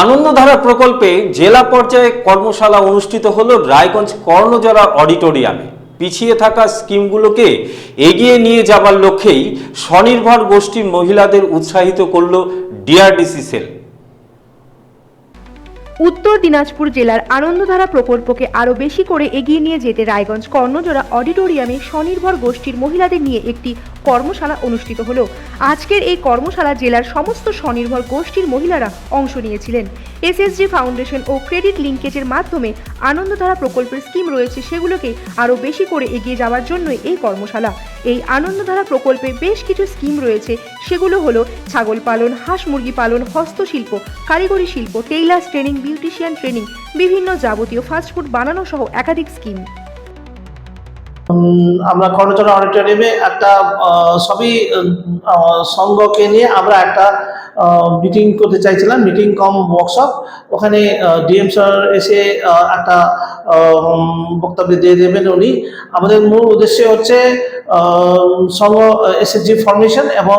আনন্দধারা প্রকল্পে জেলা পর্যায়ে কর্মশালা অনুষ্ঠিত হল রায়গঞ্জ কর্ণজোড়া অডিটোরিয়ামে। পিছিয়ে থাকা স্কিমগুলোকে এগিয়ে নিয়ে যাবার লক্ষ্যেই স্বনির্ভর গোষ্ঠীর মহিলাদের উৎসাহিত করল ডিআরডিসি সেল। উত্তর দিনাজপুর জেলার আনন্দধারা প্রকল্পকে আরও বেশি করে এগিয়ে নিয়ে যেতে রায়গঞ্জ কর্ণজোড়া অডিটোরিয়ামে স্বনির্ভর গোষ্ঠীর মহিলাদের নিয়ে একটি কর্মশালা অনুষ্ঠিত হলো। আজকের এই কর্মশালা জেলার সমস্ত স্বনির্ভর গোষ্ঠীর মহিলারা অংশ নিয়েছিলেন। এসএসজি ফাউন্ডেশন ও ক্রেডিট লিঙ্কেজের মাধ্যমে আনন্দধারা প্রকল্পের স্কিম রয়েছে সেগুলোকে আরও বেশি করে এগিয়ে যাওয়ার জন্য এই কর্মশালা। এই আনন্দধারা প্রকল্পে বেশ কিছু স্কিম রয়েছে। সেগুলো হলো ছাগল পালন, হাঁস মুরগি পালন, হস্তশিল্প, কারিগরি শিল্প, টেইলার্স ট্রেনিং, বিউটিশিয়ান ট্রেনিং, বিভিন্ন যাবতীয় ফাস্টফুড বানানো সহ একাধিক স্কিম। আমরা কর্ণচরা অডিটোরিয়ামে একটা সবই সংঘকে নিয়ে আমরা একটা মিটিং করতে চাইছিলাম মিটিং কম ওয়ার্কশপ ওখানে ডিএম স্যার এসে একটা বক্তব্য দিয়ে দেবেন উনি। আমাদের মূল উদ্দেশ্য হচ্ছে সংঘ, এসএসজি ফর্মেশন এবং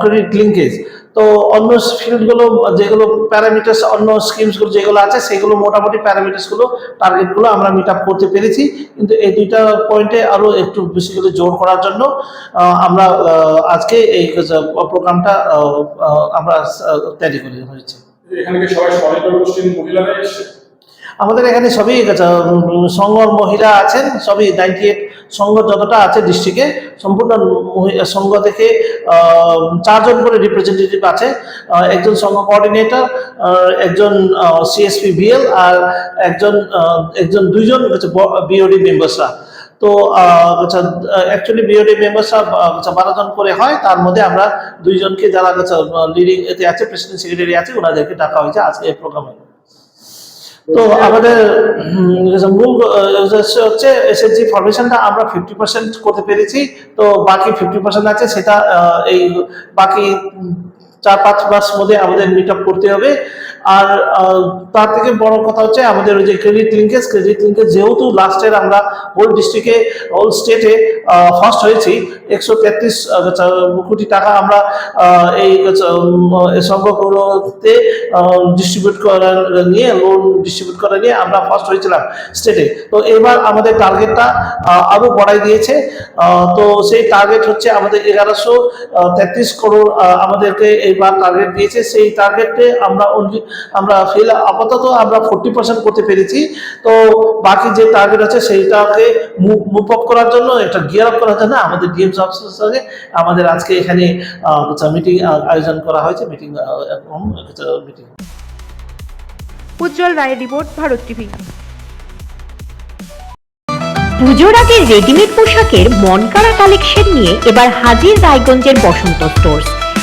ক্রেডিট লিঙ্কেজ তো অন্য ফিল্ডগুলো যেগুলো প্যারামিটার্স অন্য স্কিমসগুলো যেগুলো আছে, সেগুলো মোটামুটি প্যারামিটার্সগুলো টার্গেটগুলো আমরা মিট আপ করতে পেরেছি। কিন্তু এই দুইটা পয়েন্টে আরও একটু বেশি করে জোর করার জন্য আমরা আজকে এই প্রোগ্রামটা আমরা তৈরি করে, হয়েছে। এখানে সবাই স্বনির্ভর গোষ্ঠীর মহিলারা আমাদের এখানে সবই সংঘর মহিলা আছেন, সবই নাইনটি এইট সংঘ যতটা আছে ডিস্ট্রিক্টে, সম্পূর্ণ সংঘ থেকে চারজন করে রিপ্রেজেন্টেটিভ আছে একজন সংঘ কোঅর্ডিনেটর একজন সিএসপি বিএল আর একজন একজন দুইজন বিওডি মেম্বার্সরা তো অ্যাকচুয়ালি বিওডি মেম্বার্সরা বারো জন করে হয়, তার মধ্যে আমরা দুইজনকে যারা লিডিং এতে আছে প্রেসিডেন্ট সেক্রেটারি আছে, ওনাদেরকে ডাকা হয়েছে আজকে এই প্রোগ্রামে তো আমাদের মূল হচ্ছে এসএসজি ফরমেশনটা আমরা ফিফটি পার্সেন্ট করতে পেরেছি। তো বাকি ফিফটি পার্সেন্ট আছে, সেটা এই বাকি চার পাঁচ মাস মধ্যে আমাদের মিট আপ করতে হবে। আর তার থেকে বড় কথা হচ্ছে আমাদের ওই যে ক্রেডিট লিঙ্কেজ ক্রেডিট লিঙ্কেজ যেহেতু লাস্টের আমরা হোল ডিস্ট্রিক্টে হোল স্টেটে ফার্স্ট হয়েছি, একশো তেত্রিশ কোটি টাকা আমরা এই এই সংঘগুলোতে ডিস্ট্রিবিউট করার নিয়ে লোন ডিস্ট্রিবিউট করা নিয়ে আমরা ফার্স্ট হয়েছিলাম স্টেটে তো এবার আমাদের টার্গেটটা আরও বড়াই দিয়েছে। তো সেই টার্গেট হচ্ছে আমাদের এগারোশো তেত্রিশ করোড় আমাদেরকে এইবার টার্গেট দিয়েছে সেই টার্গেটে আমরা only আমরা ফেল আপাতত আমরা ফোর্টি পার্সেন্ট করতে পেরেছি। তো বাকি যে টার্গেট আছে সেইটাকে মুভ আপ করার জন্য একটা গিয়ার আপ করার জন্য আমাদের ডিএমস অফিসের সঙ্গে আমাদের আজকে এখানে মিটিং আয়োজন করা হয়েছে মিটিং মিটিং উজ্জ্বল রায়ের রিপোর্ট ভারত টিভি। পুজোর আগে রেডিমেড পোশাকের মনকাড়া কালেকশন নিয়ে এবার হাজির রায়গঞ্জের বসন্ত স্টোর্স